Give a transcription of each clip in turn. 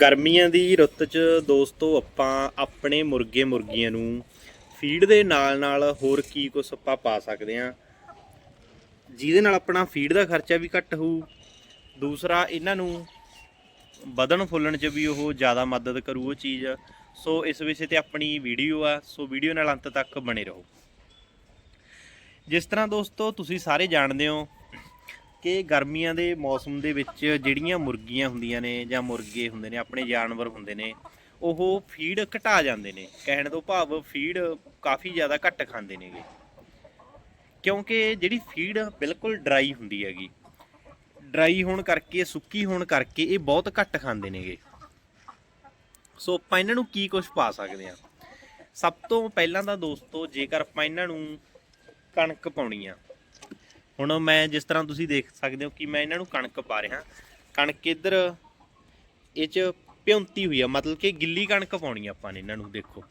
ਗਰਮੀਆਂ ਦੀ ਰੁੱਤ 'ਚ ਦੋਸਤੋ ਆਪਾਂ ਆਪਣੇ ਮੁਰਗੇ ਮੁਰਗੀਆਂ ਨੂੰ ਫੀਡ ਦੇ ਨਾਲ ਨਾਲ ਹੋਰ ਕੀ ਕੁਛ ਆਪਾਂ ਪਾ ਸਕਦੇ ਆ ਜਿਹਦੇ ਨਾਲ ਆਪਣਾ ਫੀਡ ਦਾ ਖਰਚਾ ਵੀ ਘੱਟ ਹੋਊ। ਦੂਸਰਾ, ਇਹਨਾਂ ਨੂੰ ਵਧਣ ਫੁੱਲਣ 'ਚ ਵੀ ਉਹ ਜ਼ਿਆਦਾ ਮਦਦ ਕਰੂ ਉਹ ਚੀਜ਼। ਸੋ ਇਸ ਵਿਸ਼ੇ ਤੇ ਆਪਣੀ ਵੀਡੀਓ ਆ। ਸੋ ਵੀਡੀਓ ਨਾਲ ਅੰਤ ਤੱਕ ਬਣੇ ਰਹੋ। ਜਿਸ ਤਰ੍ਹਾਂ ਦੋਸਤੋ, ਤੁਸੀਂ ਸਾਰੇ ਜਾਣਦੇ ਹੋ ਕਿ ਗਰਮੀਆਂ ਦੇ ਮੌਸਮ ਦੇ ਵਿੱਚ ਜਿਹੜੀਆਂ ਮੁਰਗੀਆਂ ਹੁੰਦੀਆਂ ਨੇ ਜਾਂ ਮੁਰਗੇ ਹੁੰਦੇ ਨੇ, ਆਪਣੇ ਜਾਨਵਰ ਹੁੰਦੇ ਨੇ, ਉਹ ਫੀਡ ਘਟਾ ਜਾਂਦੇ ਨੇ। ਕਹਿਣ ਤੋਂ ਭਾਵ ਫੀਡ ਕਾਫੀ ਜ਼ਿਆਦਾ ਘੱਟ ਖਾਂਦੇ ਨੇਗੇ। ਕਿਉਂਕਿ ਜਿਹੜੀ ਫੀਡ ਬਿਲਕੁਲ ਡਰਾਈ ਹੁੰਦੀ ਹੈਗੀ। ਡਰਾਈ ਹੋਣ ਕਰਕੇ, ਸੁੱਕੀ ਹੋਣ ਕਰਕੇ ਇਹ ਬਹੁਤ ਘੱਟ ਖਾਂਦੇ ਨੇਗੇ। ਸੋ ਆਪਾਂ ਇਹਨਾਂ ਨੂੰ ਕੀ ਕੁਝ ਪਾ ਸਕਦੇ ਆ ਸਭ ਤੋਂ ਪਹਿਲਾਂ ਤਾਂ ਦੋਸਤੋ, ਜੇਕਰ ਆਪਾਂ ਇਹਨਾਂ ਨੂੰ ਕਣਕ ਪਾਉਣੀ ਆ ਹੁਣ ਮੈਂ ਜਿਸ ਤਰ੍ਹਾਂ ਤੁਸੀਂ ਦੇਖ ਸਕਦੇ ਹੋ ਕਿ ਮੈਂ ਇਹਨਾਂ ਨੂੰ ਕਣਕ ਪਾ ਰਿਹਾ। ਕਣਕ ਇੱਧਰ ਇਹ ਚ ਭਿਉਂਤੀ ਹੋਈ ਆ, ਮਤਲਬ ਕਿ ਗਿੱਲੀ ਕਣਕ ਪਾਉਣੀ ਆਪਾਂ ਨੇ ਇਹਨਾਂ ਨੂੰ, ਦੇਖੋ।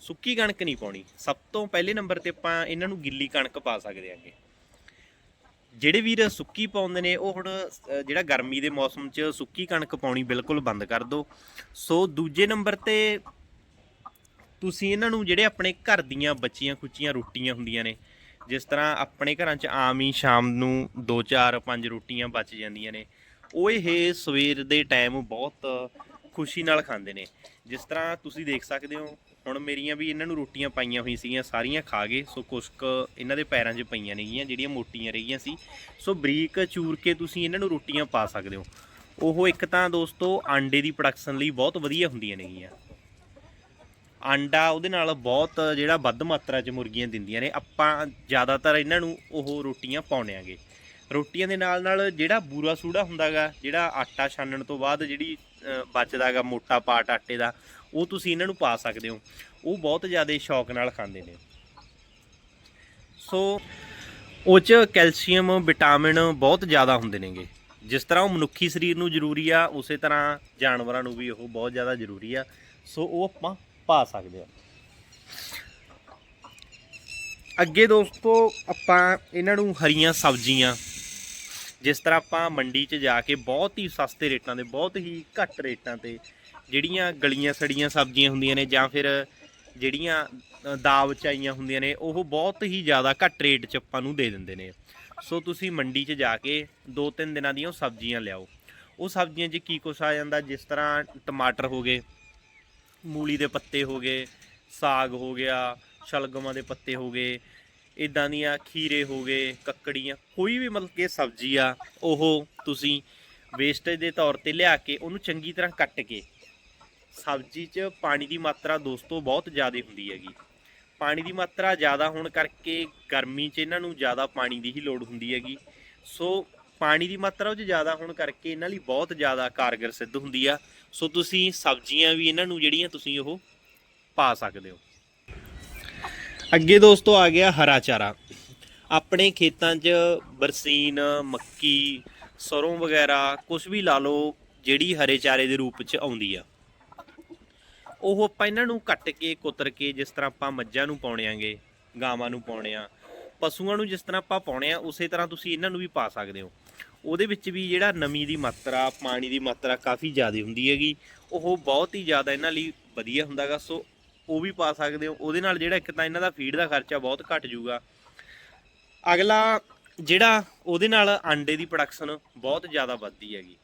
ਸੁੱਕੀ ਕਣਕ ਨਹੀਂ ਪਾਉਣੀ। ਸਭ ਤੋਂ ਪਹਿਲੇ ਨੰਬਰ ਤੇ ਆਪਾਂ ਇਹਨਾਂ ਨੂੰ ਗਿੱਲੀ ਕਣਕ ਪਾ ਸਕਦੇ ਆਂਗੇ। ਜਿਹੜੇ ਵੀਰ ਸੁੱਕੀ ਪਾਉਂਦੇ ਨੇ, ਉਹ ਹੁਣ ਜਿਹੜਾ ਗਰਮੀ ਦੇ ਮੌਸਮ 'ਚ ਸੁੱਕੀ ਕਣਕ ਪਾਉਣੀ ਬਿਲਕੁਲ ਬੰਦ ਕਰ ਦਿਓ ਸੋ ਦੂਜੇ ਨੰਬਰ ਤੇ ਤੁਸੀਂ ਇਹਨਾਂ ਨੂੰ ਜਿਹੜੇ ਆਪਣੇ ਘਰ ਦੀਆਂ ਬੱਚੀਆਂ ਖੁੱਚੀਆਂ ਰੋਟੀਆਂ ਹੁੰਦੀਆਂ ਨੇ ਜਿਸ ਤਰ੍ਹਾਂ ਆਪਣੇ ਘਰਾਂ 'ਚ ਆਮ ਹੀ ਸ਼ਾਮ ਨੂੰ 2 4 5 ਰੋਟੀਆਂ ਬਚ ਜਾਂਦੀਆਂ ਨੇ, ਉਹ ਇਹ ਸਵੇਰ ਦੇ ਟਾਈਮ ਬਹੁਤ ਖੁਸ਼ੀ ਨਾਲ ਖਾਂਦੇ ਨੇ। ਜਿਸ ਤਰ੍ਹਾਂ ਤੁਸੀਂ ਦੇਖ ਸਕਦੇ ਹੋ, ਹੁਣ ਮੇਰੀਆਂ ਵੀ ਇਹਨਾਂ ਨੂੰ ਰੋਟੀਆਂ ਪਾਈਆਂ ਹੋਈਆਂ ਸੀਗੀਆਂ, ਸਾਰੀਆਂ ਖਾ ਗਏ, ਸੋ ਕੁਸ਼ਕ ਇਹਨਾਂ ਦੇ ਪੈਰਾਂ 'ਚ ਪਈਆਂ ਨੇਗੀਆਂ, ਜਿਹੜੀਆਂ ਮੋਟੀਆਂ ਰਹੀਆਂ ਸੀ। ਸੋ ਬਰੀਕ ਚੂਰ ਕੇ ਤੁਸੀਂ ਇਹਨਾਂ ਨੂੰ ਰੋਟੀਆਂ ਪਾ ਸਕਦੇ ਹੋ। ਉਹ ਇੱਕ ਤਾਂ ਦੋਸਤੋ ਆਂਡੇ ਦੀ ਪ੍ਰੋਡਕਸ਼ਨ ਲਈ ਬਹੁਤ ਵਧੀਆ ਹੁੰਦੀਆਂ ਨੇਗੀਆਂ। ਆਂਡਾ ਉਹਦੇ ਨਾਲ ਬਹੁਤ ਜਿਹੜਾ ਵੱਧ ਮਾਤਰਾ 'ਚ ਮੁਰਗੀਆਂ ਦਿੰਦੀਆਂ ਨੇ। ਆਪਾਂ ਜ਼ਿਆਦਾਤਰ ਇਹਨਾਂ ਨੂੰ ਉਹ ਰੋਟੀਆਂ ਪਾਉਂਦੇ ਆਂਗੇ। ਰੋਟੀਆਂ ਦੇ ਨਾਲ ਨਾਲ ਜਿਹੜਾ ਬੂਰਾ ਸੂੜਾ ਹੁੰਦਾਗਾ ਜਿਹੜਾ ਆਟਾ ਛਾਨਣ ਤੋਂ ਬਾਅਦ ਜਿਹੜੀ ਅ, ਬਚਦਾਗਾ ਮੋਟਾ ਪਾਟ ਆਟੇ ਦਾ ਉਹ ਤੁਸੀਂ ਇਹਨਾਂ ਨੂੰ ਪਾ ਸਕਦੇ ਹੋ। ਉਹ ਬਹੁਤ ਜ਼ਿਆਦਾ ਸ਼ੌਕ ਨਾਲ ਖਾਂਦੇ ਨੇ। ਸੋ ਉਹ 'ਚ ਕੈਲਸ਼ੀਅਮ ਵਿਟਾਮਿਨ ਬਹੁਤ ਜ਼ਿਆਦਾ ਹੁੰਦੇ ਨੇਗੇ। ਜਿਸ ਤਰ੍ਹਾਂ ਉਹ ਮਨੁੱਖੀ ਸਰੀਰ ਨੂੰ ਜ਼ਰੂਰੀ ਆ ਉਸੇ ਤਰ੍ਹਾਂ ਜਾਨਵਰਾਂ ਨੂੰ ਵੀ ਉਹ ਬਹੁਤ ਜ਼ਿਆਦਾ ਜ਼ਰੂਰੀ ਆ। ਸੋ ਉਹ ਆਪਾਂ ਪਾ ਸਕਦੇ ਆ ਅੱਗੇ ਦੋਸਤੋ ਆਪਾਂ ਇਹਨਾਂ ਨੂੰ ਹਰੀਆਂ ਸਬਜ਼ੀਆਂ ਜਿਸ ਤਰ੍ਹਾਂ ਆਪਾਂ ਮੰਡੀ 'ਚ ਜਾ ਕੇ ਬਹੁਤ ਹੀ ਸਸਤੇ ਰੇਟਾਂ ਦੇ ਬਹੁਤ ਹੀ ਘੱਟ ਰੇਟਾਂ ਤੇ ਜਿਹੜੀਆਂ ਗਲੀਆਂ ਸੜੀਆਂ ਸਬਜ਼ੀਆਂ ਹੁੰਦੀਆਂ ਨੇ ਜਾਂ ਫਿਰ ਜਿਹੜੀਆਂ ਅ, ਦਾਵ ਹੁੰਦੀਆਂ ਨੇ ਉਹ ਬਹੁਤ ਹੀ ਜ਼ਿਆਦਾ ਘੱਟ ਰੇਟ 'ਚ ਆਪਾਂ ਨੂੰ ਦੇ ਦਿੰਦੇ ਨੇ। ਸੋ ਤੁਸੀਂ ਮੰਡੀ 'ਚ ਜਾ ਕੇ 2-3 ਦਿਨਾਂ ਦੀਆਂ ਉਹ ਸਬਜ਼ੀਆਂ ਲਿਆਓ। ਉਹ ਸਬਜ਼ੀਆਂ 'ਚ ਕੀ ਕੁਛ ਆ ਜਾਂਦਾ ਜਿਸ ਤਰ੍ਹਾਂ ਟਮਾਟਰ ਹੋ ਗਏ ਮੂਲੀ ਦੇ ਪੱਤੇ ਹੋ ਗਏ, ਸਾਗ ਹੋ ਗਿਆ, ਸ਼ਲਗਮਾਂ ਦੇ ਪੱਤੇ ਹੋ ਗਏ ਇਦਾਂ ਦੀਆਂ ਖੀਰੇ ਹੋ ਗਏ, ਕੱਕੜੀਆਂ, ਕੋਈ ਵੀ ਮਤਲਬ ਕਿ ਸਬਜ਼ੀ ਆ, ਉਹ ਤੁਸੀਂ ਵੇਸਟੇਜ ਦੇ ਤੌਰ ਤੇ ਲਿਆ ਕੇ ਉਹਨੂੰ ਚੰਗੀ ਤਰ੍ਹਾਂ ਕੱਟ ਕੇ, ਸਬਜ਼ੀ 'ਚ ਪਾਣੀ ਦੀ ਮਾਤਰਾ ਦੋਸਤੋ ਬਹੁਤ ਜ਼ਿਆਦਾ ਹੁੰਦੀ ਹੈਗੀ। ਪਾਣੀ ਦੀ ਮਾਤਰਾ ਜ਼ਿਆਦਾ ਹੋਣ ਕਰਕੇ ਗਰਮੀ 'ਚ ਇਹਨਾਂ ਨੂੰ ਜ਼ਿਆਦਾ ਪਾਣੀ ਦੀ ਹੀ ਲੋੜ ਹੁੰਦੀ ਹੈਗੀ। ਸੋ ਪਾਣੀ ਦੀ ਮਾਤਰਾ ਉਹ 'ਚ ਜ਼ਿਆਦਾ ਹੋਣ ਕਰਕੇ ਇਹਨਾਂ ਲਈ ਬਹੁਤ ਜ਼ਿਆਦਾ ਕਾਰਗਰ ਸਿੱਧ ਹੁੰਦੀ ਆ। ਸੋ ਤੁਸੀਂ ਸਬਜ਼ੀਆਂ ਵੀ ਇਹਨਾਂ ਨੂੰ ਜਿਹੜੀਆਂ ਤੁਸੀਂ ਉਹ ਪਾ ਸਕਦੇ ਹੋ। ਅੱਗੇ ਦੋਸਤੋ ਆ ਗਿਆ ਹਰਾ ਚਾਰਾ। ਆਪਣੇ ਖੇਤਾਂ 'ਚ ਬਰਸੀਨ, ਮੱਕੀ, ਸਰੋਂ ਵਗੈਰਾ ਕੁਝ ਵੀ ਲਾ ਲਓ, ਜਿਹੜੀ ਹਰੇ ਚਾਰੇ ਦੇ ਰੂਪ 'ਚ ਆਉਂਦੀ ਆ। ਉਹ ਆਪਾਂ ਇਹਨਾਂ ਨੂੰ ਕੱਟ ਕੇ, ਕੁਤਰ ਕੇ ਜਿਸ ਤਰ੍ਹਾਂ ਆਪਾਂ ਮੱਝਾਂ ਨੂੰ ਪਾਉਣੇ ਆਂਗੇ, ਗਾਵਾਂ ਨੂੰ ਪਾਉਣੇ ਆ, ਪਸ਼ੂਆਂ ਨੂੰ ਜਿਸ ਤਰ੍ਹਾਂ ਆਪਾਂ ਪਾਉਣੇ ਆ, ਉਸੇ ਤਰ੍ਹਾਂ ਤੁਸੀਂ ਇਹਨਾਂ ਨੂੰ ਵੀ ਪਾ ਸਕਦੇ ਹੋ। ਉਹਦੇ ਵਿੱਚ ਵੀ ਜਿਹੜਾ ਨਮੀ ਦੀ ਮਾਤਰਾ, ਪਾਣੀ ਦੀ ਮਾਤਰਾ ਕਾਫੀ ਜ਼ਿਆਦਾ ਹੁੰਦੀ ਹੈਗੀ। ਉਹ ਬਹੁਤ ਹੀ ਜ਼ਿਆਦਾ ਇਹਨਾਂ ਲਈ ਵਧੀਆ ਹੁੰਦਾਗਾ, ਸੋ ਉਹ ਵੀ ਪਾ ਸਕਦੇ ਹੋ। ਉਹਦੇ ਨਾਲ ਜਿਹੜਾ ਇੱਕ ਤਾਂ ਇਹਨਾਂ ਦਾ ਫੀਡ ਦਾ ਖਰਚਾ ਬਹੁਤ ਘਟ ਜਾਊਗਾ। ਅਗਲਾ ਜਿਹੜਾ ਉਹਦੇ ਨਾਲ ਆਂਡੇ ਦੀ ਪ੍ਰੋਡਕਸ਼ਨ ਬਹੁਤ ਜ਼ਿਆਦਾ ਵੱਧਦੀ ਹੈਗੀ।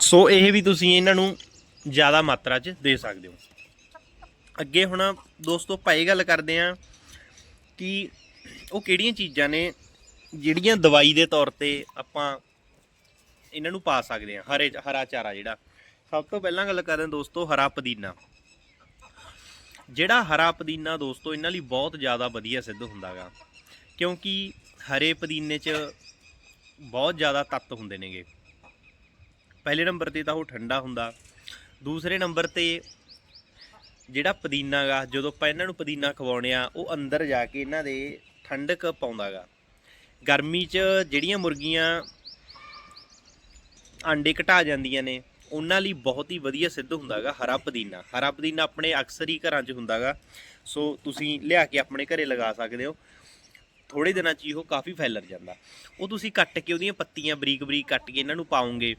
ਸੋ ਇਹ ਵੀ ਤੁਸੀਂ ਇਹਨਾਂ ਨੂੰ ਜ਼ਿਆਦਾ ਮਾਤਰਾ 'ਚ ਦੇ ਸਕਦੇ ਹੋ। ਅੱਗੇ ਹੁਣ ਦੋਸਤੋ ਭਾਈ ਗੱਲ ਕਰਦੇ ਆ ਕਿ ਉਹ ਕਿਹੜੀਆਂ ਚੀਜ਼ਾਂ ਨੇ ਜਿਹੜੀਆਂ ਦਵਾਈ ਦੇ ਤੌਰ ਤੇ ਆਪਾਂ ਇਹਨਾਂ ਨੂੰ ਪਾ ਸਕਦੇ ਆ ਹਰੇ ਹਰਾ ਚਾਰਾ ਜਿਹੜਾ। ਸਭ ਤੋਂ ਪਹਿਲਾਂ ਗੱਲ ਕਰਦੇ ਹਾਂ ਦੋਸਤੋ, ਹਰਾ ਪੁਦੀਨਾ। ਜਿਹੜਾ ਹਰਾ ਪੁਦੀਨਾ ਦੋਸਤੋ, ਇਹਨਾਂ ਲਈ ਬਹੁਤ ਜ਼ਿਆਦਾ ਵਧੀਆ ਸਿੱਧ ਹੁੰਦਾਗਾ। ਕਿਉਂਕਿ ਹਰੇ ਪੁਦੀਨੇ 'ਚ ਬਹੁਤ ਜ਼ਿਆਦਾ ਤੱਤ ਹੁੰਦੇ ਨੇਗੇ। ਪਹਿਲੇ ਨੰਬਰ ਤੇ ਤਾਂ ਉਹ ਠੰਡਾ ਹੁੰਦਾ। ਦੂਸਰੇ ਨੰਬਰ ਤੇ ਜਿਹੜਾ ਪੁਦੀਨਾ ਗਾ ਜਦੋਂ ਆਪਾਂ ਇਹਨਾਂ ਨੂੰ ਪੁਦੀਨਾ ਖਵਾਉਣੇ ਆ ਉਹ ਅੰਦਰ ਜਾ ਕੇ ਇਹਨਾਂ ਦੇ ਠੰਡਕ ਪਾਉਂਦਾਗਾ। ਗਰਮੀ 'ਚ ਜਿਹੜੀਆਂ ਮੁਰਗੀਆਂ ਆਂਡੇ ਘਟਾ ਜਾਂਦੀਆਂ ਨੇ, ਉਹਨਾਂ ਲਈ ਬਹੁਤ ਹੀ ਵਧੀਆ ਸਿੱਧ ਹੁੰਦਾਗਾ ਹਰਾ ਪੁਦੀਨਾ। ਹਰਾ ਪੁਦੀਨਾ ਆਪਣੇ ਅਕਸਰ ਹੀ ਘਰਾਂ 'ਚ ਹੁੰਦਾਗਾ। ਸੋ ਤੁਸੀਂ ਲਿਆ ਕੇ ਆਪਣੇ ਘਰੇ ਲਗਾ ਸਕਦੇ ਹੋ। ਥੋੜੇ ਦਿਨਾਂ 'ਚ ਹੀ ਉਹ ਕਾਫੀ ਫੈਲਰ ਜਾਂਦਾ। ਉਹ ਤੁਸੀਂ ਕੱਟ ਕੇ ਉਹਦੀਆਂ ਪੱਤੀਆਂ ਬਰੀਕ ਬਰੀਕ ਕੱਟ ਕੇ ਇਹਨਾਂ ਨੂੰ ਪਾਉਂਗੇ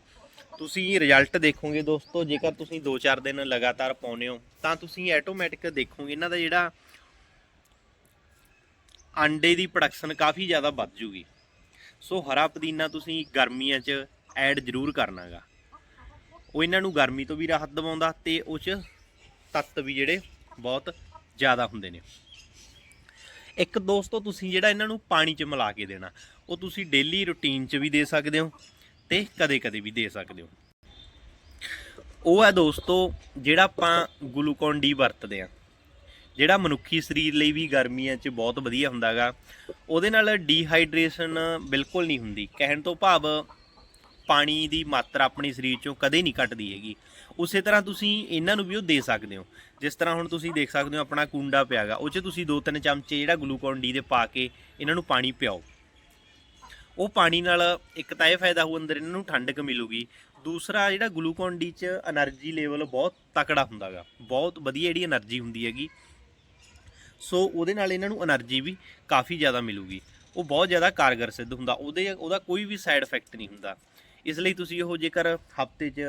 ਤੁਸੀਂ ਰਿਜ਼ਲਟ ਦੇਖੋਗੇ ਦੋਸਤੋ, ਜੇਕਰ ਤੁਸੀਂ 2-4 ਦਿਨ ਲਗਾਤਾਰ ਪਾਉਨੇ ਹੋ, ਤਾਂ ਤੁਸੀਂ ਆਟੋਮੈਟਿਕ ਦੇਖੋਗੇ ਇਹਨਾਂ ਦਾ ਜਿਹੜਾ ਆਂਡੇ ਦੀ ਪ੍ਰੋਡਕਸ਼ਨ ਕਾਫੀ ਜ਼ਿਆਦਾ ਵੱਧ ਜੂਗੀ। ਸੋ ਹਰਾ ਪੁਦੀਨਾ ਤੁਸੀਂ ਗਰਮੀਆਂ 'ਚ ਐਡ ਜ਼ਰੂਰ ਕਰਨਾਗਾ। ਉਹ ਇਹਨਾਂ ਨੂੰ ਗਰਮੀ ਤੋਂ ਵੀ ਰਾਹਤ ਦਿਵਾਉਂਦਾ ਤੇ ਉਹ 'ਚ ਤੱਤ ਵੀ ਜਿਹੜੇ ਬਹੁਤ ਜ਼ਿਆਦਾ ਹੁੰਦੇ ਨੇ। ਇੱਕ ਦੋਸਤੋ, ਤੁਸੀਂ ਜਿਹੜਾ ਇਹਨਾਂ ਨੂੰ ਪਾਣੀ 'ਚ ਮਿਲਾ ਕੇ ਦੇਣਾ, ਉਹ ਤੁਸੀਂ ਡੇਲੀ ਰੁਟੀਨ 'ਚ ਵੀ ਦੇ ਸਕਦੇ ਹੋ ਤੇ ਕਦੇ-ਕਦੇ ਵੀ ਦੇ ਸਕਦੇ ਹੋ। ਉਹ ਹੈ ਦੋਸਤੋ, ਜਿਹੜਾ ਆਪਾਂ ਗਲੂਕੋਨ ਡੀ ਵਰਤਦੇ ਆ ਜਿਹੜਾ ਮਨੁੱਖੀ ਸਰੀਰ ਲਈ ਵੀ ਗਰਮੀਆਂ 'ਚ ਬਹੁਤ ਵਧੀਆ ਹੁੰਦਾਗਾ, ਉਹਦੇ ਨਾਲ ਡੀਹਾਈਡਰੇਸ਼ਨ ਬਿਲਕੁਲ ਨਹੀਂ ਹੁੰਦੀ। ਕਹਿਣ ਤੋਂ ਭਾਵ ਪਾਣੀ ਦੀ ਮਾਤਰਾ ਆਪਣੇ ਸਰੀਰ 'ਚੋਂ ਕਦੇ ਨਹੀਂ ਘਟਦੀ ਹੈਗੀ। ਉਸੇ ਤਰ੍ਹਾਂ ਤੁਸੀਂ ਇਹਨਾਂ ਨੂੰ ਵੀ ਉਹ ਦੇ ਸਕਦੇ ਹੋ। ਜਿਸ ਤਰ੍ਹਾਂ ਹੁਣ ਤੁਸੀਂ ਦੇਖ ਸਕਦੇ ਹੋ ਆਪਣਾ ਕੁੰਡਾ ਪਿਆਗਾ, ਉਹ 'ਚ ਤੁਸੀਂ 2-3 ਚਮਚੇ ਜਿਹੜਾ ਗਲੂਕੋਨ ਡੀ ਦੇ ਪਾ ਕੇ ਇਹਨਾਂ ਨੂੰ ਪਾਣੀ ਪਿਆਓ। ਉਹ ਪਾਣੀ ਨਾਲ ਇੱਕ ਤਾਂ ਇਹ ਫਾਇਦਾ ਹੋਊ ਅੰਦਰ ਇਹਨਾਂ ਨੂੰ ਠੰਡਕ ਮਿਲੂਗੀ, ਦੂਸਰਾ ਜਿਹੜਾ ਗਲੂਕੋਨ ਡੀ 'ਚ એનર્ਜੀ ਲੈਵਲ ਬਹੁਤ ਤਕੜਾ ਹੁੰਦਾਗਾ। ਬਹੁਤ ਵਧੀਆ ਜਿਹੜੀ એનર્ਜੀ ਹੁੰਦੀ ਹੈਗੀ। ਸੋ ਉਹਦੇ ਨਾਲ ਇਹਨਾਂ ਨੂੰ એનર્ਜੀ ਵੀ ਕਾਫੀ ਜ਼ਿਆਦਾ ਮਿਲੂਗੀ। ਉਹ ਬਹੁਤ ਜ਼ਿਆਦਾ ਕਾਰਗਰ ਸਿੱਧ ਹੁੰਦਾ। ਉਹਦੇ, ਉਹਦਾ ਕੋਈ ਵੀ ਸਾਈਡ ਇਫੈਕਟ ਨਹੀਂ ਹੁੰਦਾ। ਇਸ ਲਈ ਤੁਸੀਂ ਉਹ ਜੇਕਰ ਹਫ਼ਤੇ 'ਚ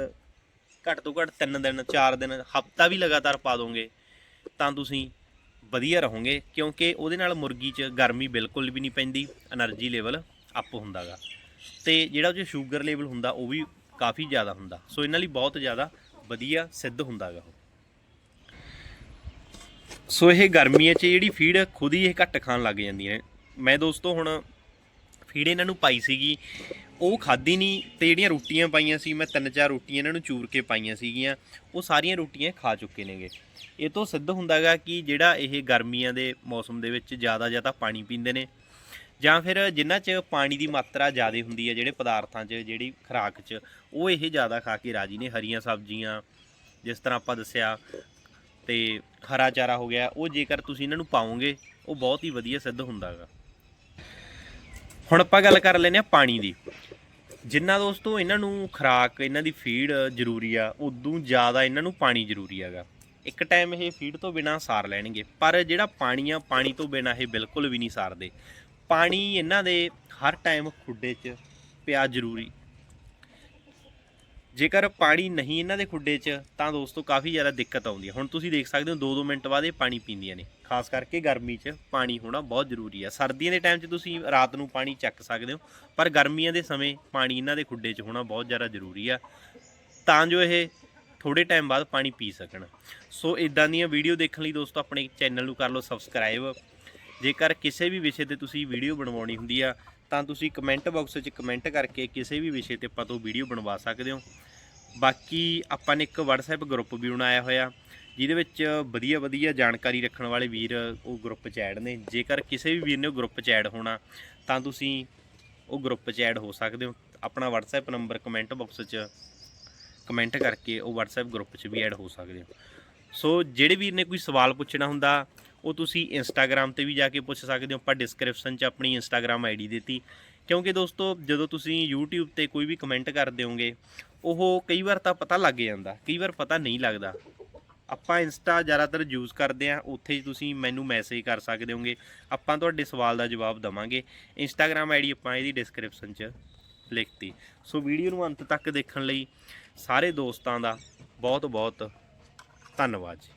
ਘੱਟ ਤੋਂ ਘੱਟ 3 ਦਿਨ 4 ਦਿਨ ਹਫਤਾ ਵੀ ਲਗਾਤਾਰ ਪਾ ਦੋਗੇ, ਤਾਂ ਤੁਸੀਂ ਵਧੀਆ ਰਹੋਗੇ, ਕਿਉਂਕਿ ਉਹਦੇ ਨਾਲ ਮੁਰਗੀ 'ਚ ਗਰਮੀ ਬਿਲਕੁਲ ਵੀ ਨਹੀਂ ਪੈਂਦੀ। એનર્ਜੀ ਲੈਵਲ ਅਪ ਹੁੰਦਾਗਾ। ਤੇ ਜਿਹੜਾ ਉਹ 'ਚ ਸ਼ੂਗਰ ਲੈਵਲ ਹੁੰਦਾ, ਉਹ ਵੀ ਕਾਫੀ ਜ਼ਿਆਦਾ ਹੁੰਦਾ। ਸੋ ਇਹਨਾਂ ਲਈ ਬਹੁਤ ਜ਼ਿਆਦਾ ਵਧੀਆ ਸਿੱਧ ਹੁੰਦਾਗਾ ਸੋ ਇਹ ਗਰਮੀਆਂ 'ਚ ਜਿਹੜੀ ਫੀਡ ਖੁਦ ਹੀ ਇਹ ਘੱਟ ਖਾਣ ਲੱਗ ਜਾਂਦੀਆਂ ਨੇ। ਮੈਂ ਦੋਸਤੋ ਹੁਣ ਫੀਡ ਇਹਨਾਂ ਨੂੰ ਪਾਈ ਸੀਗੀ। ਉਹ ਖਾਦੀ ਨਹੀਂ ਤੇ ਜਿਹੜੀਆਂ ਰੋਟੀਆਂ ਪਾਈਆਂ ਸੀ, ਮੈਂ ਤਿੰਨ ਚਾਰ ਰੋਟੀਆਂ ਇਹਨਾਂ ਨੂੰ ਚੂਰ ਕੇ ਪਾਈਆਂ ਸੀਗੀਆਂ, ਉਹ ਸਾਰੀਆਂ ਰੋਟੀਆਂ ਖਾ ਚੁੱਕੇ ਨੇਗੇ। ਇਹ ਤੋਂ ਸਿੱਧ ਹੁੰਦਾਗਾ ਕਿ ਜਿਹੜਾ ਇਹ ਗਰਮੀਆਂ ਦੇ ਮੌਸਮ ਦੇ ਵਿੱਚ ਜ਼ਿਆਦਾ ਜ਼ਿਆਦਾ ਪਾਣੀ ਪੀਂਦੇ ਨੇ, ਜਾਂ ਫਿਰ ਜਿਨ੍ਹਾਂ 'ਚ ਪਾਣੀ ਦੀ ਮਾਤਰਾ ਜ਼ਿਆਦਾ ਹੁੰਦੀ ਹੈ ਜਿਹੜੇ ਪਦਾਰਥਾਂ 'ਚ, ਜਿਹੜੀ ਖੁਰਾਕ 'ਚ, ਉਹ ਇਹ ਜ਼ਿਆਦਾ ਖਾ ਕੇ ਰਾਜੀ ਨੇ। ਹਰੀਆਂ ਸਬਜ਼ੀਆਂ, ਜਿਸ ਤਰ੍ਹਾਂ ਆਪਾਂ ਦੱਸਿਆ ਤੇ ਹਰਾ ਚਾਰਾ ਹੋ ਗਿਆ, ਉਹ ਜੇਕਰ ਤੁਸੀਂ ਇਹਨਾਂ ਨੂੰ ਪਾਓਗੇ, ਉਹ ਬਹੁਤ ਹੀ ਵਧੀਆ ਸਿੱਧ ਹੁੰਦਾਗਾ ਹੁਣ ਆਪਾਂ ਗੱਲ ਕਰ ਲੈਨੇ ਆ ਪਾਣੀ ਦੀ। ਜਿੰਨਾ ਦੋਸਤੋ ਇਹਨਾਂ ਨੂੰ ਖੁਰਾਕ, ਇਹਨਾਂ ਦੀ ਫੀਡ ਜ਼ਰੂਰੀ ਆ, ਉਦੋਂ ਜ਼ਿਆਦਾ ਇਹਨਾਂ ਨੂੰ ਪਾਣੀ ਜ਼ਰੂਰੀ ਹੈਗਾ। ਇੱਕ ਟਾਈਮ ਇਹ ਫੀਡ ਤੋਂ ਬਿਨਾ ਸਾਰ ਲੈਣਗੇ, ਪਰ ਜਿਹੜਾ ਪਾਣੀ ਆ, ਪਾਣੀ ਤੋਂ ਬਿਨਾ ਇਹ ਬਿਲਕੁਲ ਵੀ ਨਹੀਂ ਸਾਰਦੇ। ਪਾਣੀ ਇਹਨਾਂ ਦੇ ਹਰ ਟਾਈਮ ਖੁੱਡੇ 'ਚ ਪਿਆ ਜ਼ਰੂਰੀ। ਜੇਕਰ ਪਾਣੀ ਨਹੀਂ ਇਹਨਾਂ ਦੇ ਖੁੱਡੇ 'ਚ, ਤਾਂ ਦੋਸਤੋ ਕਾਫੀ ਜ਼ਿਆਦਾ ਦਿੱਕਤ ਆਉਂਦੀ ਹੈ। ਹੁਣ ਤੁਸੀਂ ਦੇਖ ਸਕਦੇ ਹੋ 2-2 ਮਿੰਟ ਬਾਅਦ ਇਹ ਪਾਣੀ ਪੀਂਦੀਆਂ ਨੇ। ਖਾਸ ਕਰਕੇ ਗਰਮੀ 'ਚ ਪਾਣੀ ਹੋਣਾ ਬਹੁਤ ਜ਼ਰੂਰੀ ਹੈ। ਸਰਦੀਆਂ ਦੇ ਟਾਈਮ 'ਚ ਤੁਸੀਂ ਰਾਤ ਨੂੰ ਪਾਣੀ ਚੱਕ ਸਕਦੇ ਹੋ, ਪਰ ਗਰਮੀਆਂ ਦੇ ਸਮੇਂ ਪਾਣੀ ਇਹਨਾਂ ਦੇ ਖੁੱਡੇ 'ਚ ਹੋਣਾ ਬਹੁਤ ਜ਼ਿਆਦਾ ਜ਼ਰੂਰੀ ਆ ਤਾਂ ਜੋ ਇਹ ਥੋੜੇ ਟਾਈਮ ਬਾਅਦ ਪਾਣੀ ਪੀ ਸਕਣ। ਸੋ ਇਦਾਂ ਦੀਆਂ ਵੀਡੀਓ ਦੇਖਣ ਲਈ ਦੋਸਤੋ ਆਪਣੇ ਚੈਨਲ ਨੂੰ ਕਰ ਲਓ ਸਬਸਕ੍ਰਾਈਬ। ਜੇਕਰ ਕਿਸੇ ਵੀ ਵਿਸ਼ੇ ਤੇ ਤੁਸੀਂ ਵੀਡੀਓ ਬਣਵਾਉਣੀ ਹੁੰਦੀ ਆ ਤਾਂ ਤੁਸੀਂ ਕਮੈਂਟ ਬਾਕਸ 'ਚ ਕਮੈਂਟ ਕਰਕੇ ਕਿਸੇ ਵੀ ਵਿਸ਼ੇ ਤੇ ਆਪਾਂ ਤੋਂ ਵੀਡੀਓ ਬਣਵਾ ਸਕਦੇ ਹੋ। ਬਾਕੀ ਆਪਾਂ ਨੇ ਇੱਕ WhatsApp ਗਰੁੱਪ ਵੀ ਬਣਾਇਆ ਹੋਇਆ, ਜਿਹਦੇ ਵਿੱਚ ਵਧੀਆ ਵਧੀਆ ਜਾਣਕਾਰੀ ਰੱਖਣ ਵਾਲੇ ਵੀਰ ਉਹ ਗਰੁੱਪ 'ਚ ਐਡ ਨੇ। ਜੇਕਰ ਕਿਸੇ ਵੀ ਵੀਰ ਨੇ ਉਹ ਗਰੁੱਪ 'ਚ ਐਡ ਹੋਣਾ, ਤਾਂ ਤੁਸੀਂ ਉਹ ਗਰੁੱਪ 'ਚ ਐਡ ਹੋ ਸਕਦੇ ਹੋ। ਆਪਣਾ WhatsApp ਨੰਬਰ ਕਮੈਂਟ ਬਾਕਸ 'ਚ ਕਮੈਂਟ ਕਰਕੇ ਉਹ WhatsApp ਗਰੁੱਪ 'ਚ ਵੀ ਐਡ ਹੋ ਸਕਦੇ ਹੋ। ਸੋ ਜਿਹੜੇ ਵੀਰ ਨੇ ਕੋਈ ਸਵਾਲ ਪੁੱਛਣਾ ਹੁੰਦਾ ਉਹ ਤੁਸੀਂ ਇੰਸਟਾਗ੍ਰam ਤੇ ਵੀ ਜਾ ਕੇ ਪੁੱਛ ਸਕਦੇ ਹੋ, ਆਪਾਂ ਡਿਸਕ੍ਰਿਪਸ਼ਨ 'ਚ ਆਪਣੀ ਇੰਸਟਾਗ੍ਰam ਆਈਡੀ ਦਿੱਤੀ। ਕਿਉਂਕਿ ਦੋਸਤੋ, ਜਦੋਂ ਤੁਸੀਂ YouTube ਤੇ ਕੋਈ ਵੀ ਕਮੈਂਟ ਕਰਦੇ ਹੋਗੇ ਉਹ ਕਈ ਵਾਰ ਤਾਂ ਪਤਾ ਲੱਗ ਜਾਂਦਾ, ਕਈ ਵਾਰ ਪਤਾ ਨਹੀਂ ਲੱਗਦਾ। ਆਪਾਂ ਇੰਸਟਾ ਜ਼ਿਆਦਾਤਰ ਯੂਜ਼ ਕਰਦੇ ਆ ਉੱਥੇ ਤੁਸੀਂ ਮੈਨੂੰ ਮੈਸੇਜ ਕਰ ਸਕਦੇ ਹੋਗੇ ਆਪਾਂ ਤੁਹਾਡੇ ਸਵਾਲ ਦਾ ਜਵਾਬ ਦਵਾਂਗੇ। ਇੰਸਟਾਗ੍ਰam ਆਈਡੀ ਆਪਾਂ ਇਹਦੀ ਡਿਸਕ੍ਰਿਪਸ਼ਨ 'ਚ ਲਿਖਤੀ। ਸੋ ਵੀਡੀਓ ਨੂੰ ਅੰਤ ਤੱਕ ਦੇਖਣ ਲਈ ਸਾਰੇ ਦੋਸਤਾਂ ਦਾ ਬਹੁਤ ਬਹੁਤ ਧੰਨਵਾਦ ਜੀ।